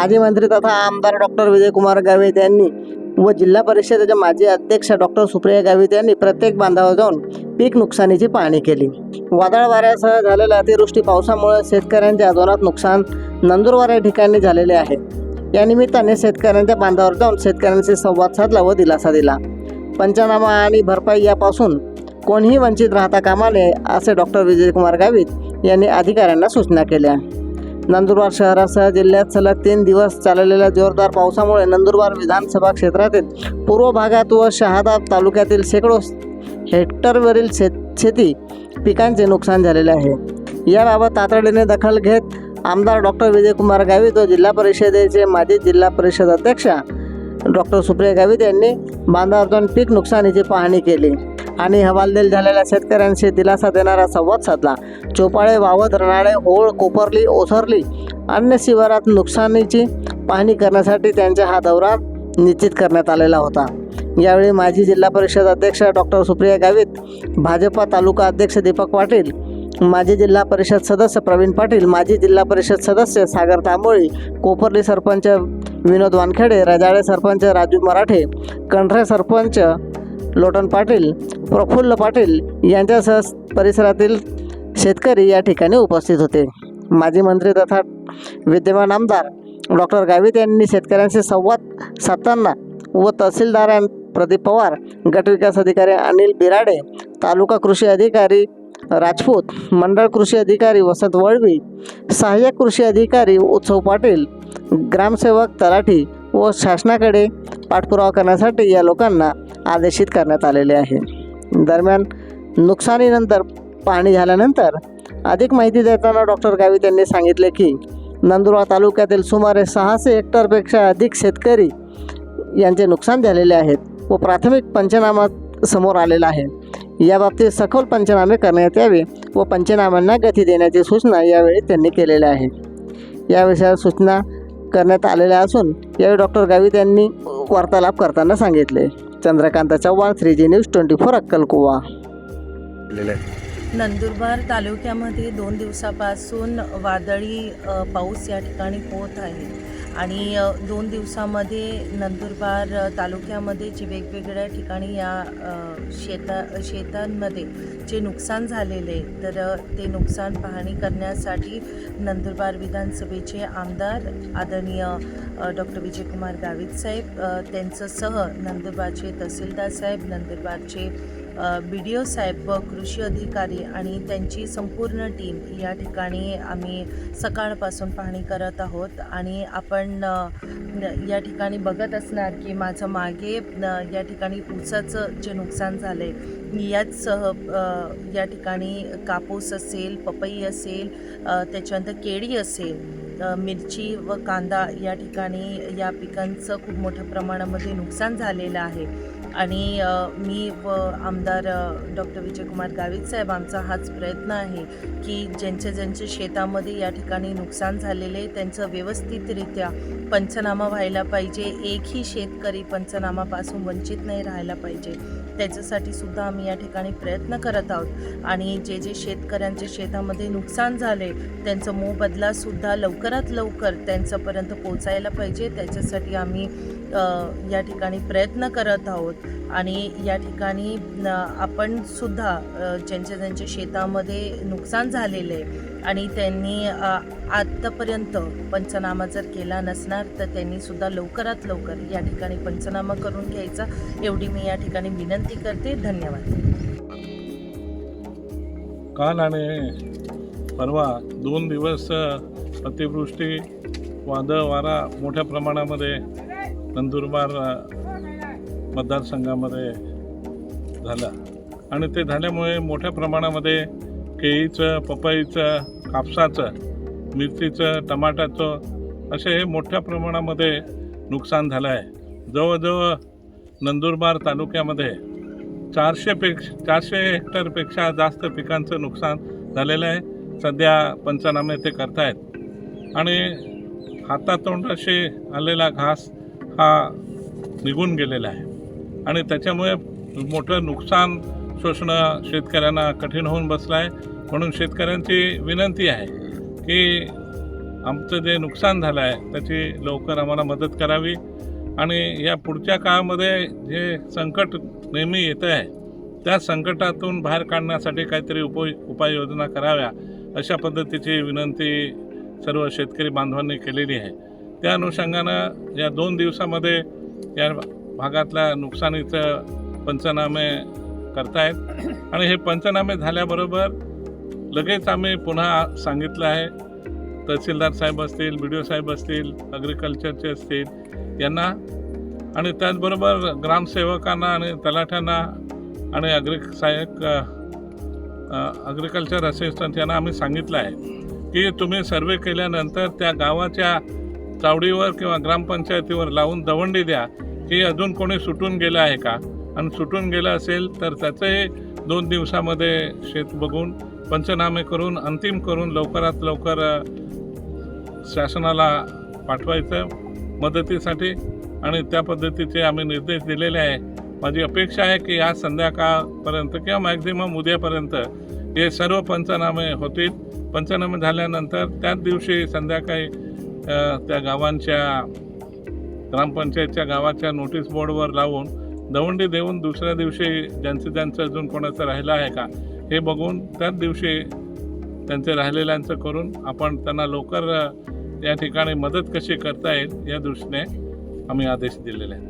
माजी मंत्री तथा आमदार डॉक्टर विजयकुमार गावित यांनी व जिल्हा परिषदेच्या माजी अध्यक्ष डॉक्टर सुप्रिया गावित यांनी प्रत्येक बांधावर जाऊन पीक नुकसानीची पाहणी केली. वादळ वाऱ्यासह झालेल्या अतिवृष्टी पावसामुळे शेतकऱ्यांच्या अजोनात नुकसान नंदुरबार या ठिकाणी झालेले आहे. या निमित्ताने शेतकऱ्यांच्या बांधावर जाऊन शेतकऱ्यांशी संवाद साधला व दिलासा दिला. पंचनामा आणि भरपाई यापासून कोणीही वंचित राहता कामा नये असे डॉक्टर विजयकुमार गावित यांनी अधिकाऱ्यांना सूचना केल्या. नंदुरबार शहरासह जिल्ह्यात सलग तीन दिवस चाललेल्या जोरदार पावसामुळे नंदुरबार विधानसभा क्षेत्रातील पूर्व भागात व शहादा तालुक्यातील शेकडो हेक्टरवरील शेत शेती पिकांचे नुकसान झालेले आहे. याबाबत तातडीने दखल घेत आमदार डॉक्टर विजयकुमार गावित व जिल्हा परिषदेचे माजी जिल्हा परिषद अध्यक्षा डॉक्टर सुप्रिया गावित यांनी बांधावर पीक नुकसानीची पाहणी केली. आणि हवालदिल झालेल्या शेतकऱ्यांशी दिलासा देणारा संवाद साधला. चोपाळे वावत रणाळे होळ कोपरली ओसरली अन्य शिवारात नुकसानीची पाहणी करण्यासाठी त्यांचा हा दौरा निश्चित करण्यात आलेला होता. यावेळी माजी जिल्हा परिषद अध्यक्ष डॉक्टर सुप्रिया गावित भाजपा तालुका अध्यक्ष दीपक पाटील माजी जिल्हा परिषद सदस्य प्रवीण पाटील माजी जिल्हा परिषद सदस्य सागर तांबोळी कोपरली सरपंच विनोद वानखेडे रजाळे सरपंच राजू मराठे कंढरे सरपंच लोटन पाटील प्रफुल्ल पाटील यांच्यासह परिसरातील शेतकरी या ठिकाणी उपस्थित होते. माजी मंत्री तथा विद्यमान आमदार डॉक्टर गावित यांनी शेतकऱ्यांशी संवाद साधताना व तहसीलदार प्रदीप पवार गटविकास अधिकारी अनिल बिराडे तालुका कृषी अधिकारी राजपूत मंडळ कृषी अधिकारी वसंत वळवी सहाय्यक कृषी अधिकारी उत्सव पाटील ग्रामसेवक तलाठी व शासनाकडे पाठपुरावा करण्यासाठी या लोकांना आदेशित करण्यात आलेले आहे. दरम्यान नुकसानीनंतर पाणी झाल्यानंतर अधिक माहिती देताना डॉक्टर गावित यांनी सांगितले की नंदुरबार तालुक्यातील सुमारे सहाशे हेक्टरपेक्षा अधिक शेतकरी यांचे नुकसान झालेले आहेत व प्राथमिक पंचनामा समोर आलेला आहे. याबाबतीत सखोल पंचनामे करण्यात यावे व पंचनाम्यांना गती देण्याची सूचना यावेळी त्यांनी केलेल्या आहे. या विषयावर सूचना करण्यात आलेल्या असून यावेळी डॉक्टर गावित यांनी वार्तालाप करताना सांगितले. Chandrakant Chavan three G news twenty four अक्कलकुवा. नंदुरबार तालुक्यामध्ये दोन दिवसापासून वादळी पाऊस या ठिकाणी होत आहे. आणि दोन दिवसामध्ये नंदुरबार तालुक्यामध्ये जे वेगवेगळ्या ठिकाणी या शेता शेतांमध्ये जे नुकसान झालेले तर ते नुकसान पाहणी करण्यासाठी नंदुरबार विधानसभेचे आमदार आदरणीय डॉक्टर विजयकुमार गावित साहेब त्यांचं सह नंदुरबारचे तहसीलदार साहेब नंदुरबारचे बी डी ओ साहेब व कृषी अधिकारी आणि त्यांची संपूर्ण टीम या ठिकाणी आम्ही सकाळपासून पाहणी करत आहोत. आणि आपण या ठिकाणी बघत असणार की माझं मागे या ठिकाणी ऊसाचं जे नुकसान झालं आहे याचसह या ठिकाणी कापूस असेल पपई असेल त्याच्यानंतर केळी असेल मिरची व कांदा या ठिकाणी या पिकांचं खूप मोठ्या प्रमाणामध्ये नुकसान झालेलं आहे. आणि मी व आमदार डॉक्टर विजयकुमार गावित साहेब आमचा हाच प्रयत्न आहे की ज्यांच्या ज्यांच्या शेतामध्ये या ठिकाणी नुकसान झालेले त्यांचं व्यवस्थितरित्या पंचनामा व्हायला पाहिजे. एकही शेतकरी पंचनामापासून वंचित नाही राहायला पाहिजे. त्याच्यासाठी सुद्धा आम्ही या ठिकाणी प्रयत्न करत आहोत. आणि जे जे शेतकऱ्यांच्या शेतामध्ये नुकसान झाले त्यांचं मोबदलासुद्धा लवकरात लवकर त्यांच्यापर्यंत पोचायला पाहिजे. त्याच्यासाठी आम्ही या ठिकाणी प्रयत्न करत आहोत. आणि या ठिकाणी आपण सुद्धा ज्यांच्या ज्यांच्या शेतामध्ये नुकसान झालेलं आहे आणि त्यांनी आत्तापर्यंत पंचनामा जर केला नसणार तर त्यांनी सुद्धा लवकरात लवकर या ठिकाणी पंचनामा करून घ्यायचा. एवढी मी या ठिकाणी विनंती करते. धन्यवाद. काल आणि परवा दोन दिवस अतिवृष्टी वादळ वारा मोठ्या प्रमाणामध्ये नंदुरबार मतदारसंघामध्ये झाला. आणि ते झाल्यामुळे मोठ्या प्रमाणामध्ये केळीचं पपईचं कापसाचं मिरचीचं टमाट्याचं असे हे मोठ्या प्रमाणामध्ये नुकसान झालं आहे. जवळजवळ नंदुरबार तालुक्यामध्ये चारशेपेक्ष चारशे हेक्टरपेक्षा जास्त पिकांचं नुकसान झालेलं आहे. सध्या पंचनामे ते करतायत. आणि हातातोंडाशी आलेला घास हा निघून गेलेला आहे. आणि त्याच्यामुळे मोठं नुकसान शोषणं शेतकऱ्यांना कठीण होऊन बसलं आहे म्हणून शेतकऱ्यांची विनंती आहे की आमचं जे नुकसान झालं आहे त्याची लवकर आम्हाला मदत करावी. आणि या पुढच्या काळामध्ये जे संकट नेहमी येतं आहे त्या संकटातून बाहेर काढण्यासाठी काहीतरी उप उपाययोजना कराव्या अशा पद्धतीची विनंती सर्व शेतकरी बांधवांनी केलेली आहे. त्या अनुषंगानं या दोन दिवसामध्ये या भागातल्या नुकसानीचं पंचनामे करतायत. आणि हे पंचनामे झाल्याबरोबर लगेच आम्ही पुन्हा सांगितलं आहे. तहसीलदार साहेब असतील बी डी ओ साहेब असतील ॲग्रिकल्चरचे असतील यांना. आणि त्याचबरोबर ग्रामसेवकांना आणि तलाठ्यांना आणि अग्रि सहाय्यक ॲग्रिकल्चर असिस्टंट यांना आम्ही सांगितलं आहे की तुम्ही सर्वे केल्यानंतर त्या गावाच्या चावडीवर किंवा ग्रामपंचायतीवर लावून दवंडी द्या की अजून कोणी सुटून गेलं आहे का? आणि सुटून गेलं असेल तर त्याचंही दोन दिवसामध्ये शेत बघून पंचनामे करून अंतिम करून लवकरात लवकर शासनाला पाठवायचं मदतीसाठी. आणि त्या पद्धतीचे आम्ही निर्देश दिलेले आहे. माझी अपेक्षा आहे की आज संध्याकाळपर्यंत किंवा मॅक्झिमम उद्यापर्यंत हे सर्व पंचनामे होतील. पंचनामे झाल्यानंतर त्याच दिवशी संध्याकाळी त्या गावांच्या ग्रामपंचायतच्या गावाच्या नोटीस बोर्डवर लावून दवंडी देऊन दुसऱ्या दिवशी ज्यांचं ज्यांचं अजून कोणाचं राहिलं आहे का हे बघून त्याच दिवशी त्यांचे राहिलेल्यांचं करून आपण त्यांना लवकर या ठिकाणी मदत कशी करता येईल या दृष्टीने आम्ही आदेश दिलेले आहेत.